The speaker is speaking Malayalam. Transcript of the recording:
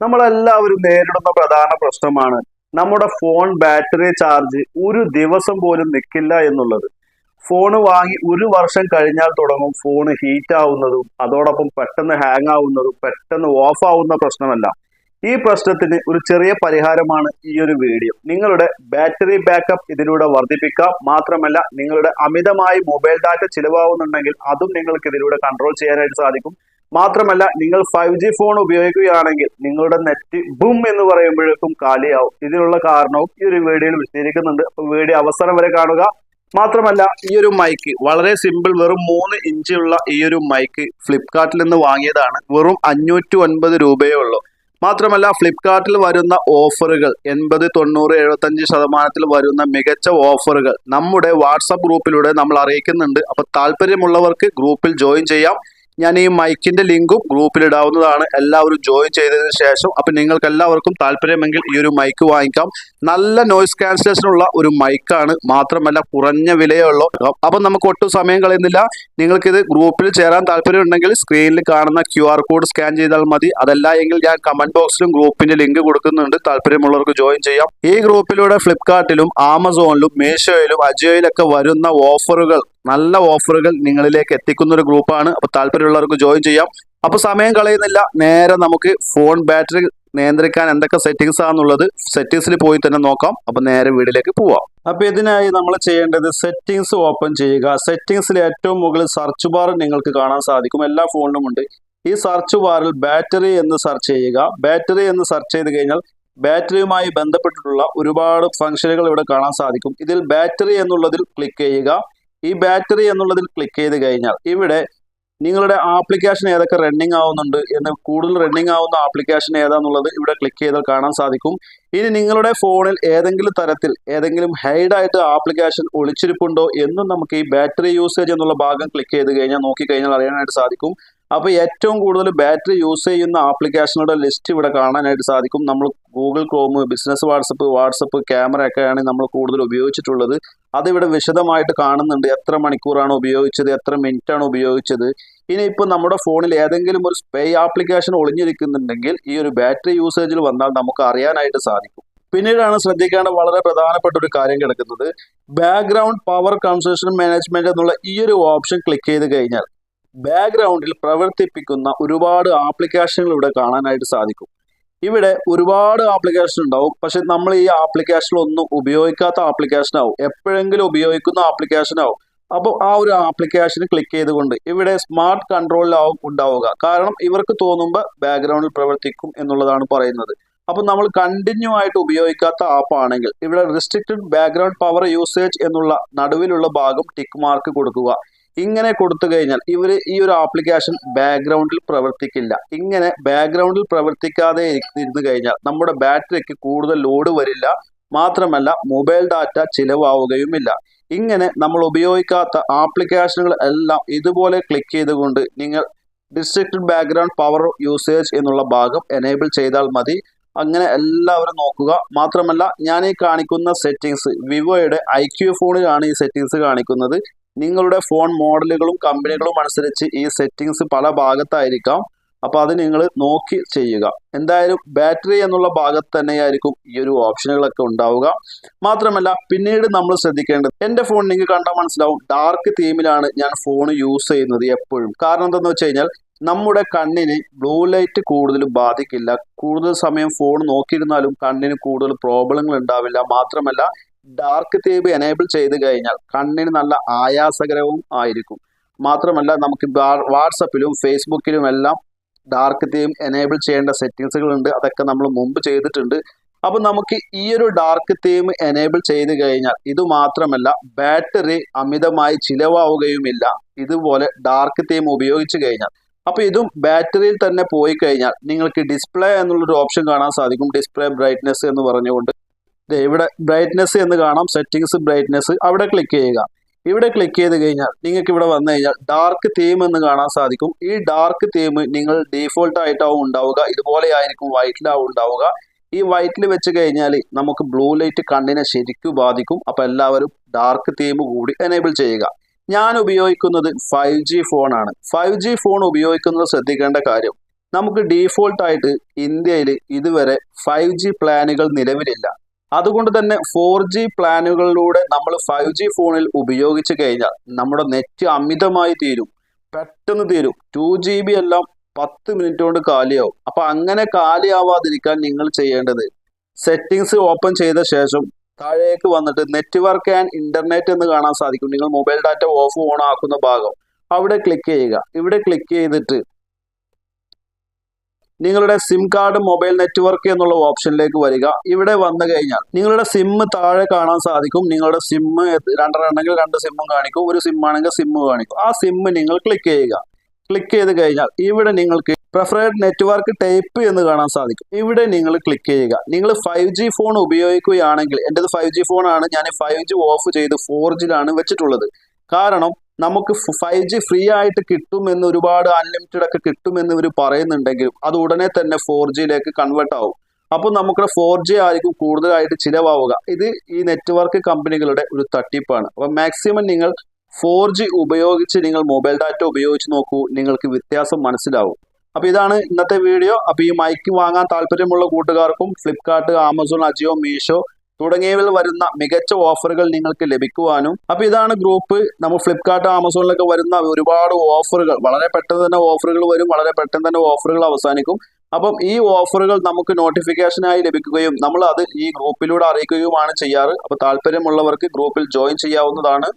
നമ്മളെല്ലാവരും നേരിടുന്ന പ്രധാന പ്രശ്നമാണ് നമ്മുടെ ഫോൺ ബാറ്ററി ചാർജ് ഒരു ദിവസം പോലും നിൽക്കില്ല എന്നുള്ളത്. ഫോൺ വാങ്ങി ഒരു വർഷം കഴിഞ്ഞാൽ തുടങ്ങും ഫോൺ ഹീറ്റ് ആവുന്നതും അതോടൊപ്പം പെട്ടെന്ന് ഹാങ് ആവുന്നതും പെട്ടെന്ന് ഓഫ് ആവുന്ന പ്രശ്നമല്ല. ഈ പ്രശ്നത്തിന് ഒരു ചെറിയ പരിഹാരമാണ് ഈ ഒരു വീഡിയോ. നിങ്ങളുടെ ബാറ്ററി ബാക്കപ്പ് ഇതിലൂടെ വർദ്ധിപ്പിക്കാം. മാത്രമല്ല നിങ്ങളുടെ അമിതമായി മൊബൈൽ ഡാറ്റ ചിലവാകുന്നുണ്ടെങ്കിൽ അതും നിങ്ങൾക്ക് ഇതിലൂടെ കൺട്രോൾ ചെയ്യാനായിട്ട് സാധിക്കും. മാത്രമല്ല നിങ്ങൾ ഫൈവ് ജി ഫോൺ ഉപയോഗിക്കുകയാണെങ്കിൽ നിങ്ങളുടെ നെറ്റ് ബും എന്ന് പറയുമ്പോഴേക്കും കാലിയാവും. ഇതിനുള്ള കാരണവും ഈ ഒരു വീഡിയോയിൽ വിശദീകരിക്കുന്നുണ്ട്. വീഡിയോ അവസാനം വരെ കാണുക. മാത്രമല്ല ഈ ഒരു മൈക്ക് വളരെ സിമ്പിൾ വെറും മൂന്ന് ഇഞ്ചുള്ള ഈ ഒരു മൈക്ക് ഫ്ലിപ്കാർട്ടിൽ നിന്ന് വാങ്ങിയതാണ്. വെറും അഞ്ഞൂറ്റി ഒൻപത് രൂപയേ ഉള്ളൂ. മാത്രമല്ല ഫ്ലിപ്കാർട്ടിൽ വരുന്ന ഓഫറുകൾ എൺപത് തൊണ്ണൂറ് എഴുപത്തഞ്ച് ശതമാനത്തിൽ വരുന്ന മികച്ച ഓഫറുകൾ നമ്മുടെ വാട്സപ്പ് ഗ്രൂപ്പിലൂടെ നമ്മൾ അറിയിക്കുന്നുണ്ട്. അപ്പൊ താല്പര്യമുള്ളവർക്ക് ഗ്രൂപ്പിൽ ജോയിൻ ചെയ്യാം. ഞാൻ ഈ മൈക്കിന്റെ ലിങ്കും ഗ്രൂപ്പിൽ ഇടാവുന്നതാണ് എല്ലാവരും ജോയിൻ ചെയ്തതിന് ശേഷം അപ്പൊ നിങ്ങൾക്ക് എല്ലാവർക്കും താല്പര്യമെങ്കിൽ ഈ ഒരു മൈക്ക് വാങ്ങിക്കാം. നല്ല നോയ്സ് ക്യാൻസലേഷനുള്ള ഒരു മൈക്കാണ് മാത്രമല്ല കുറഞ്ഞ വിലയേ ഉള്ളൂ അപ്പൊ നമുക്ക് ഒട്ടും സമയം കളയുന്നില്ല. നിങ്ങൾക്ക് ഇത് ഗ്രൂപ്പിൽ ചേരാൻ താല്പര്യമുണ്ടെങ്കിൽ സ്ക്രീനിൽ കാണുന്ന ക്യു ആർ കോഡ് സ്കാൻ ചെയ്താൽ മതി. അതല്ല എങ്കിൽ ഞാൻ കമന്റ് ബോക്സിലും ഗ്രൂപ്പിന്റെ ലിങ്ക് കൊടുക്കുന്നുണ്ട്. താല്പര്യമുള്ളവർക്ക് ജോയിൻ ചെയ്യാം. ഈ ഗ്രൂപ്പിലൂടെ ഫ്ലിപ്കാർട്ടിലും ആമസോണിലും മീഷോയിലും അജിയോയിലൊക്കെ വരുന്ന ഓഫറുകൾ നല്ല ഓഫറുകൾ നിങ്ങളിലേക്ക് എത്തിക്കുന്ന ഒരു ഗ്രൂപ്പാണ്. അപ്പൊ താല്പര്യമുള്ളവർക്ക് ജോയിൻ ചെയ്യാം. അപ്പൊ സമയം കളയുന്നില്ല. നേരെ നമുക്ക് ഫോൺ ബാറ്ററി നിയന്ത്രിക്കാൻ എന്തൊക്കെ സെറ്റിങ്സ് ആണെന്നുള്ളത് സെറ്റിങ്സിൽ പോയി തന്നെ നോക്കാം. അപ്പൊ നേരെ വീഡിയോയിലേക്ക് പോവാം. അപ്പൊ ഇതിനായി നമ്മൾ ചെയ്യേണ്ടത് സെറ്റിങ്സ് ഓപ്പൺ ചെയ്യുക. സെറ്റിങ്സിൽ ഏറ്റവും മുകളിൽ സെർച്ച് ബാർ നിങ്ങൾക്ക് കാണാൻ സാധിക്കും. എല്ലാ ഫോണിലും ഉണ്ട്. ഈ സെർച്ച് ബാറിൽ ബാറ്ററി എന്ന് സെർച്ച് ചെയ്യുക. ബാറ്ററി എന്ന് സെർച്ച് ചെയ്ത് കഴിഞ്ഞാൽ ബാറ്ററിയുമായി ബന്ധപ്പെട്ടിട്ടുള്ള ഒരുപാട് ഫംഗ്ഷനുകൾ ഇവിടെ കാണാൻ സാധിക്കും. ഇതിൽ ബാറ്ററി എന്നുള്ളതിൽ ക്ലിക്ക് ചെയ്യുക. ഈ ബാറ്ററി എന്നുള്ളതിൽ ക്ലിക്ക് ചെയ്ത് കഴിഞ്ഞാൽ ഇവിടെ നിങ്ങളുടെ ആപ്ലിക്കേഷൻ ഏതൊക്കെ റണ്ണിങ് ആവുന്നുണ്ട് എന്ന് കൂടുതൽ റണ്ണിങ് ആവുന്ന ആപ്ലിക്കേഷൻ ഏതാന്നുള്ളത് ഇവിടെ ക്ലിക്ക് ചെയ്താൽ കാണാൻ സാധിക്കും. ഇനി നിങ്ങളുടെ ഫോണിൽ ഏതെങ്കിലും തരത്തിൽ ഏതെങ്കിലും ഹൈഡായിട്ട് ആപ്ലിക്കേഷൻ ഒളിച്ചിരിപ്പുണ്ടോ എന്നും നമുക്ക് ഈ ബാറ്ററി യൂസേജ് എന്നുള്ള ഭാഗം ക്ലിക്ക് ചെയ്ത് കഴിഞ്ഞാൽ നോക്കിക്കഴിഞ്ഞാൽ അറിയാനായിട്ട് സാധിക്കും. അപ്പോൾ ഏറ്റവും കൂടുതൽ ബാറ്ററി യൂസ് ചെയ്യുന്ന ആപ്ലിക്കേഷനുകളുടെ ലിസ്റ്റ് ഇവിടെ കാണാനായിട്ട് സാധിക്കും. നമ്മൾ Google Chrome business WhatsApp WhatsApp camera ഒക്കെയാണ് നമ്മൾ കൂടുതൽ ഉപയോഗിച്ചിട്ടുള്ളത്. അതിവിടെ വിശദമായിട്ട് കാണുന്നുണ്ട് എത്ര മണിക്കൂറാണ് ഉപയോഗിച്ചത് എത്ര മിനിറ്റ് ആണ് ഉപയോഗിച്ചത് ഇനിയിപ്പോൾ നമ്മുടെ ഫോണിൽ ഏതെങ്കിലും ഒരു സ്പേ ആപ്ലിക്കേഷൻ ഒളിഞ്ഞിരിക്കുന്നുണ്ടെങ്കിൽ ഈ ഒരു ബാറ്ററി യൂസേജിൽ വന്നാൽ നമുക്ക് അറിയാനായിട്ട് സാധിക്കും. പിന്നീടാണ് ശ്രദ്ധിക്കേണ്ട വളരെ പ്രധാനപ്പെട്ട ഒരു കാര്യം കിടക്കുന്നത്. ബാക്ക്ഗ്രൗണ്ട് പവർ കൺസേഷൻ മാനേജ്മെന്റ് എന്നുള്ള ഈ ഒരു ഓപ്ഷൻ ക്ലിക്ക് ചെയ്ത് കഴിഞ്ഞാൽ ബാക്ക്ഗ്രൗണ്ടിൽ പ്രവർത്തിപ്പിക്കുന്ന ഒരുപാട് ആപ്ലിക്കേഷനുകൾ ഇവിടെ കാണാനായിട്ട് സാധിക്കും. ഇവിടെ ഒരുപാട് ആപ്ലിക്കേഷൻ ഉണ്ടാവും. പക്ഷെ നമ്മൾ ഈ ആപ്ലിക്കേഷൻ ഒന്നും ഉപയോഗിക്കാത്ത ആപ്ലിക്കേഷൻ ആവും. എപ്പോഴെങ്കിലും ഉപയോഗിക്കുന്ന ആപ്ലിക്കേഷൻ ആവും. അപ്പോൾ ആ ഒരു ആപ്ലിക്കേഷൻ ക്ലിക്ക് ചെയ്തുകൊണ്ട് ഇവിടെ സ്മാർട്ട് കൺട്രോളിലാവും ഉണ്ടാവുക. കാരണം ഇവർക്ക് തോന്നുമ്പോൾ ബാക്ക്ഗ്രൗണ്ടിൽ പ്രവർത്തിക്കും എന്നുള്ളതാണ് പറയുന്നത്. അപ്പോൾ നമ്മൾ കണ്ടിന്യൂ ആയിട്ട് ഉപയോഗിക്കാത്ത ആപ്പ് ആണെങ്കിൽ ഇവിടെ റെസ്ട്രിക്റ്റഡ് ബാക്ക്ഗ്രൗണ്ട് പവർ യൂസേജ് എന്നുള്ള നടുവിലുള്ള ഭാഗം ടിക്ക് മാർക്ക് കൊടുക്കുക. ഇങ്ങനെ കൊടുത്തു കഴിഞ്ഞാൽ ഇവർ ഈ ഒരു ആപ്ലിക്കേഷൻ ബാക്ക്ഗ്രൗണ്ടിൽ പ്രവർത്തിക്കില്ല. ഇങ്ങനെ ബാക്ക്ഗ്രൗണ്ടിൽ പ്രവർത്തിക്കാതെ ഇരുന്ന് കഴിഞ്ഞാൽ നമ്മുടെ ബാറ്ററിക്ക് കൂടുതൽ ലോഡ് വരില്ല. മാത്രമല്ല മൊബൈൽ ഡാറ്റ ചിലവാവുകയുമില്ല. ഇങ്ങനെ നമ്മൾ ഉപയോഗിക്കാത്ത ആപ്ലിക്കേഷനുകൾ എല്ലാം ഇതുപോലെ ക്ലിക്ക് ചെയ്തുകൊണ്ട് നിങ്ങൾ ഡിസ്ട്രിക്റ്റഡ് ബാക്ക്ഗ്രൗണ്ട് പവർ യൂസേജ് എന്നുള്ള ഭാഗം എനേബിൾ ചെയ്താൽ മതി. അങ്ങനെ എല്ലാവരും നോക്കുക. മാത്രമല്ല ഞാൻ ഈ കാണിക്കുന്ന സെറ്റിങ്സ് വിവോയുടെ ഐ ക്യു ഫോണിലാണ് ഈ സെറ്റിങ്സ് കാണിക്കുന്നത്. നിങ്ങളുടെ ഫോൺ മോഡലുകളും കമ്പനികളും അനുസരിച്ച് ഈ സെറ്റിങ്സ് പല ഭാഗത്തായിരിക്കാം. അപ്പോൾ അത് നിങ്ങൾ നോക്കി ചെയ്യുക. എന്തായാലും ബാറ്ററി എന്നുള്ള ഭാഗത്ത് തന്നെയായിരിക്കും ഈ ഒരു ഓപ്ഷനുകളൊക്കെ ഉണ്ടാവുക. മാത്രമല്ല പിന്നീട് നമ്മൾ ശ്രദ്ധിക്കേണ്ടത് എന്റെ ഫോൺ നിങ്ങൾക്ക് കണ്ടാൽ മനസ്സിലാവും ഡാർക്ക് തീമിലാണ് ഞാൻ ഫോൺ യൂസ് ചെയ്യുന്നത് എപ്പോഴും. കാരണം എന്താണെന്ന് വെച്ച് കഴിഞ്ഞാൽ നമ്മുടെ കണ്ണിന് ബ്ലൂ ലൈറ്റ് കൂടുതൽ ബാധിക്കില്ല. കൂടുതൽ സമയം ഫോൺ നോക്കിയിരുന്നാലും കണ്ണിന് കൂടുതൽ പ്രോബ്ലങ്ങൾ ഉണ്ടാവില്ല. മാത്രമല്ല ഡാർക്ക് തേബ് എനേബിൾ ചെയ്ത് കഴിഞ്ഞാൽ കണ്ണിന് നല്ല ആയാസകരവും ആയിരിക്കും. മാത്രമല്ല നമുക്ക് വാട്സപ്പിലും ഫേസ്ബുക്കിലും എല്ലാം ഡാർക്ക് തീം എനേബിൾ ചെയ്യേണ്ട സെറ്റിങ്സുകൾ ഉണ്ട്. അതൊക്കെ നമ്മൾ മുമ്പ് ചെയ്തിട്ടുണ്ട്. അപ്പോൾ നമുക്ക് ഈ ഒരു ഡാർക്ക് തീം എനേബിൾ ചെയ്ത് കഴിഞ്ഞാൽ ഇത് മാത്രമല്ല ബാറ്ററി അമിതമായി ചിലവാവുകയുമില്ല. ഇതുപോലെ ഡാർക്ക് തീം ഉപയോഗിച്ച് കഴിഞ്ഞാൽ. അപ്പോൾ ഇതും ബാറ്ററിയിൽ തന്നെ പോയി കഴിഞ്ഞാൽ നിങ്ങൾക്ക് ഡിസ്പ്ലേ എന്നുള്ളൊരു ഓപ്ഷൻ കാണാൻ സാധിക്കും. ഡിസ്പ്ലേ ബ്രൈറ്റ്നെസ് എന്ന് പറഞ്ഞുകൊണ്ട്. ഇവിടെ ബ്രൈറ്റ്നെസ് എന്ന് കാണാം. സെറ്റിങ്സ് ബ്രൈറ്റ്നെസ് അവിടെ ക്ലിക്ക് ചെയ്യുക. ഇവിടെ ക്ലിക്ക് ചെയ്ത് കഴിഞ്ഞാൽ നിങ്ങൾക്ക് ഇവിടെ വന്നു കഴിഞ്ഞാൽ ഡാർക്ക് തീം എന്ന് കാണാൻ സാധിക്കും. ഈ ഡാർക്ക് തീം നിങ്ങൾ ഡീഫോൾട്ട് ആയിട്ടാവും ഉണ്ടാവുക. ഇതുപോലെ ആയിരിക്കും വൈറ്റിലാവും ഉണ്ടാവുക. ഈ വൈറ്റിൽ വെച്ച് കഴിഞ്ഞാൽ നമുക്ക് ബ്ലൂ ലൈറ്റ് കണ്ണിനെ ശരിക്കും ബാധിക്കും. അപ്പം എല്ലാവരും ഡാർക്ക് തീം കൂടി എനേബിൾ ചെയ്യുക. ഞാൻ ഉപയോഗിക്കുന്നത് ഫൈവ് ജി ഫോണാണ് ഫൈവ് ജി ഫോൺ ഉപയോഗിക്കുന്നത് ശ്രദ്ധിക്കേണ്ട കാര്യം നമുക്ക് ഡീഫോൾട്ടായിട്ട് ഇന്ത്യയിൽ ഇതുവരെ ഫൈവ് ജി പ്ലാനുകൾ നിലവിലില്ല. അതുകൊണ്ട് തന്നെ ഫോർ ജി പ്ലാനുകളിലൂടെ നമ്മൾ ഫൈവ് ജി ഫോണിൽ ഉപയോഗിച്ച് കഴിഞ്ഞാൽ നമ്മുടെ നെറ്റ് അമിതമായി തീരും. പെട്ടെന്ന് തീരും. ടു ജി ബി എല്ലാം പത്ത് മിനിറ്റ് കൊണ്ട് കാലിയാവും. അപ്പൊ അങ്ങനെ കാലിയാവാതിരിക്കാൻ നിങ്ങൾ ചെയ്യേണ്ടത് സെറ്റിങ്സ് ഓപ്പൺ ചെയ്ത ശേഷം താഴേക്ക് വന്നിട്ട് നെറ്റ്വർക്ക് ആൻഡ് ഇന്റർനെറ്റ് എന്ന് കാണാൻ സാധിക്കും. നിങ്ങൾ മൊബൈൽ ഡാറ്റ ഓഫ് ഓൺ ആക്കുന്ന ഭാഗം. അവിടെ ക്ലിക്ക് ചെയ്യുക. ഇവിടെ ക്ലിക്ക് ചെയ്തിട്ട് നിങ്ങളുടെ സിം കാർഡ് മൊബൈൽ നെറ്റ്വർക്ക് എന്നുള്ള ഓപ്ഷനിലേക്ക് വരിക. ഇവിടെ വന്നു കഴിഞ്ഞാൽ നിങ്ങളുടെ സിം താഴെ കാണാൻ സാധിക്കും. നിങ്ങളുടെ സിം രണ്ടെണ്ണമെങ്കിൽ രണ്ട് സിമ്മും കാണിക്കും. ഒരു സിം ആണെങ്കിൽ സിം കാണിക്കും. ആ സിം നിങ്ങൾ ക്ലിക്ക് ചെയ്യുക. ക്ലിക്ക് ചെയ്ത് കഴിഞ്ഞാൽ ഇവിടെ നിങ്ങൾക്ക് പ്രിഫറേഡ് നെറ്റ്വർക്ക് ടൈപ്പ് എന്ന് കാണാൻ സാധിക്കും. ഇവിടെ നിങ്ങൾ ക്ലിക്ക് ചെയ്യുക. നിങ്ങൾ ഫൈവ് ജി ഫോൺ ഉപയോഗിക്കുകയാണെങ്കിൽ എന്റെത് ഫൈവ് ജി ഫോണാണ് ഞാൻ ഫൈവ് ജി ഓഫ് ചെയ്ത് ഫോർ ജിയിലാണ് വെച്ചിട്ടുള്ളത്. കാരണം നമുക്ക് ഫൈവ് ജി ഫ്രീ ആയിട്ട് കിട്ടുമെന്ന് ഒരുപാട് അൺലിമിറ്റഡ് ഒക്കെ കിട്ടുമെന്ന് ഇവർ പറയുന്നുണ്ടെങ്കിലും അത് ഉടനെ തന്നെ ഫോർ ജിയിലേക്ക് കൺവേർട്ട് ആവും. അപ്പോൾ നമുക്ക് ഫോർ ജി ആയിരിക്കും കൂടുതലായിട്ട് ചിലവാവുക. ഇത് ഈ നെറ്റ്വർക്ക് കമ്പനികളുടെ ഒരു തട്ടിപ്പാണ്. അപ്പോൾ മാക്സിമം നിങ്ങൾ ഫോർ ജി ഉപയോഗിച്ച് നിങ്ങൾ മൊബൈൽ ഡാറ്റ ഉപയോഗിച്ച് നോക്കൂ നിങ്ങൾക്ക് വ്യത്യാസം മനസ്സിലാവും. അപ്പോൾ ഇതാണ് ഇന്നത്തെ വീഡിയോ അപ്പോൾ ഈ മൈക്ക് വാങ്ങാൻ താല്പര്യമുള്ള കൂട്ടുകാർക്കും ഫ്ലിപ്കാർട്ട് ആമസോൺ അജിയോ മീഷോ തുടങ്ങിയവയിൽ വരുന്ന മികച്ച ഓഫറുകൾ നിങ്ങൾക്ക് ലഭിക്കുവാനും അപ്പൊ ഇതാണ് ഗ്രൂപ്പ് നമ്മൾ ഫ്ലിപ്കാർട്ട് ആമസോണിലൊക്കെ വരുന്ന ഒരുപാട് ഓഫറുകൾ. വളരെ പെട്ടെന്ന് തന്നെ ഓഫറുകൾ വരും വളരെ പെട്ടെന്ന് തന്നെ ഓഫറുകൾ അവസാനിക്കും. അപ്പം ഈ ഓഫറുകൾ നമുക്ക് നോട്ടിഫിക്കേഷനായി ലഭിക്കുകയും നമ്മൾ അത് ഈ ഗ്രൂപ്പിലൂടെ അറിയിക്കുകയുമാണ് ചെയ്യാറ്. അപ്പോൾ താല്പര്യമുള്ളവർക്ക് ഗ്രൂപ്പിൽ ജോയിൻ ചെയ്യാവുന്നതാണ്.